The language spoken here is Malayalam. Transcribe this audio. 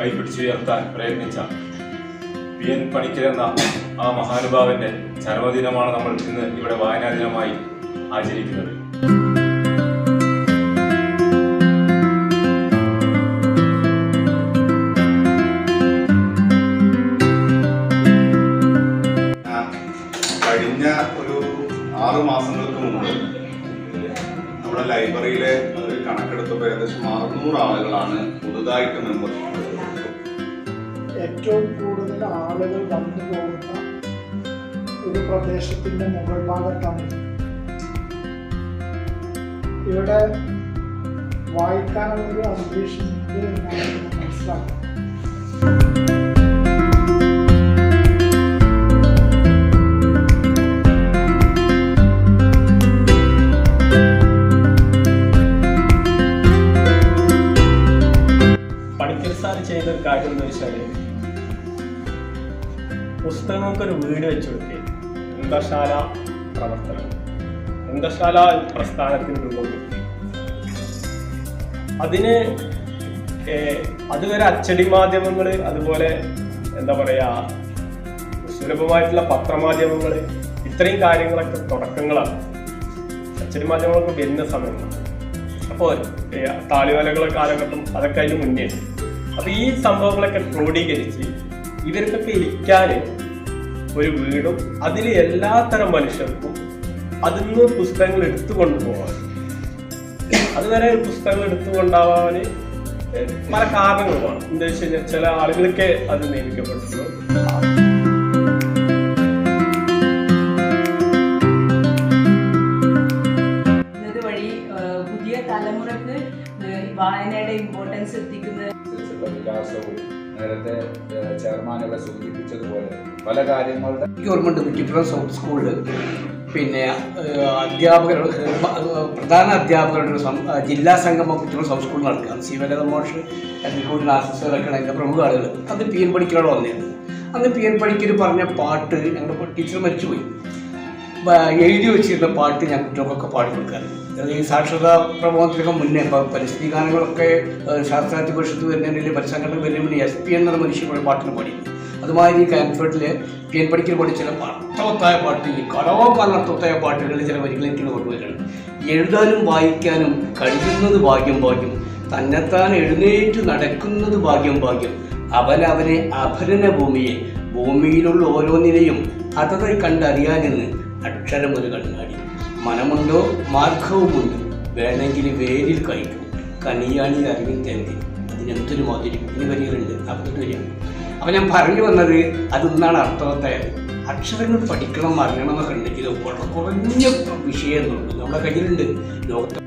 കൈപിടിച്ചുയർത്താൻ പ്രയത്നിച്ച പി എൻ പണിക്കർ എന്ന ആ മഹാനുഭാവന്റെ ചരമദിനമാണ് നമ്മൾ ഇന്ന് ഇവിടെ വായനാ ദിനമായി ആചരിക്കുന്നത് കഴിഞ്ഞ ഒരു ആറ് മാസങ്ങൾക്ക് മുമ്പ് നമ്മുടെ ലൈബ്രറിയിലെ കണക്കെടുത്തപ്പോൾ ഏകദേശം അറുന്നൂറ് ആളുകളാണ് പുതുതായിട്ട് മെമ്പർഷിപ്പ്. ഏറ്റവും കൂടുതൽ ആളുകൾ വന്നു പോകുന്ന ഒരു പ്രദേശത്തിന്റെ മുകൾ ഭാഗത്താണ്. ഇവിടെ വായിക്കാനുള്ള ഒരു അന്തരീക്ഷം എന്നാണ് മനസ്സിലാക്കുന്നത് പുസ്തകങ്ങൾക്കൊരു വീട് വെച്ച് കൊടുക്കുക ഗ്രന്ഥശാല പ്രവർത്തനം. ഗ്രന്ഥശാല പ്രസ്ഥാനത്തിന് രൂപം അതിന് അതുവരെ അച്ചടി മാധ്യമങ്ങൾ അതുപോലെ എന്താ പറയുക സുലഭമായിട്ടുള്ള പത്രമാധ്യമങ്ങൾ ഇത്രയും കാര്യങ്ങളൊക്കെ തുടക്കങ്ങളാണ്. അച്ചടി മാധ്യമങ്ങളൊക്കെ വരുന്ന സമയമാണ് അപ്പോൾ താളിവലകളെ കാലഘട്ടം അതൊക്കെ അതിന് മുന്നേ. അപ്പോൾ ഈ സംഭവങ്ങളൊക്കെ ക്രോഡീകരിച്ച് ഇവർക്കൊക്കെ ഇരിക്കാൻ ഒരു വീടും അതിൽ എല്ലാത്തരം മനുഷ്യർക്കും അതിൽ നിന്ന് പുസ്തകങ്ങൾ എടുത്തു കൊണ്ടുപോകാൻ അതുവരെ പുസ്തകങ്ങൾ എടുത്തു കൊണ്ടാവാൻ പല കാരണങ്ങളുമാണ്. എന്താ വെച്ച് കഴിഞ്ഞാൽ ചില ആളുകൾക്ക് അത് തലമുറയ്ക്ക് വായനയുടെ ഇമ്പോർട്ടൻസ് എത്തിക്കുന്ന വികാസവും നേരത്തെ ചെയർമാൻ ഇവിടെ സൂചിപ്പിച്ചതുപോലെ പല കാര്യങ്ങളുടെ ഓർമ്മയുണ്ട് കുറ്റിപ്പുറം സൗത്ത് സ്കൂളിൽ പിന്നെ അധ്യാപകരുടെ പ്രധാന അധ്യാപകരുടെ ഒരു ജില്ലാ സംഗമം കുറ്റിപ്പുറം സൗത്ത് സ്കൂളിൽ നടക്കുക വരത മോഷ് എൽക്കൂടിന് ആസിസ്റ്ററൊക്കെ എന്റെ പ്രമുഖ ആളുകൾ. അത് പി എൻ പഠിക്കലോട് വന്നിരുന്നു അന്ന് പി എൻ പഠിക്കൽ പറഞ്ഞ പാട്ട് ഞങ്ങളുടെ ടീച്ചർ മരിച്ചുപോയി. എഴുതി വെച്ചിരുന്ന പാട്ട് ഞാൻ കുട്ടികൾക്കൊക്കെ പാടി കൊടുക്കാറുണ്ട് ഈ സാക്ഷരതാ പ്രബോധനത്തിനൊക്കെ മുന്നേ ഇപ്പോൾ പരിസ്ഥിതി ഗാനങ്ങളൊക്കെ ശാസ്ത്രാധി പരിഷത്ത് വരുന്നതിൽ പരിസംഘടന വരുന്ന മുന്നേ എസ് പി എന്ന മനുഷ്യരുടെ പാട്ടിന് പാടി അതുമാതിരി കാൻഫേർട്ടിൽ പി എൻ പഠിക്കൽ പാടി ചില അർത്ഥവത്തായ പാട്ട് ഈ കലാകാലം അർത്ഥവത്തായ പാട്ടുകളിൽ ചില വരികൾ എനിക്ക് കൊണ്ടുവരികയാണ് എഴുതാനും വായിക്കാനും കഴിയുന്നത് ഭാഗ്യം ഭാഗ്യം തന്നെത്താൻ എഴുന്നേറ്റ് നടക്കുന്നത് ഭാഗ്യം ഭാഗ്യം അവനവനെ അഭരണ ഭൂമിയെ ഭൂമിയിലുള്ള ഓരോന്നിനെയും അതതായി കണ്ടറിയാനെന്ന് അക്ഷരം ഒരു കണ്ണാടി മനമുണ്ടോ? മാർഗവുമുണ്ട്. വേണമെങ്കിൽ വേരിൽ കഴിക്കും കനിയാണി അറിവിൽ തെന്തി അതിനെന്തൊരു മാതിരി ഇനി വരികളുണ്ട് നാൽപ്പത്തെട്ട് വരികയാണ് അപ്പം ഞാൻ പറഞ്ഞു വന്നത് അതൊന്നാണ് അർത്ഥവത്തായത് അക്ഷരങ്ങൾ പഠിക്കണം അറിയണം എന്നൊക്കെ ഉണ്ടെങ്കിൽ കുറഞ്ഞ വിഷയം എന്നുള്ളത് നമ്മുടെ കയ്യിലുണ്ട്. ലോകത്ത്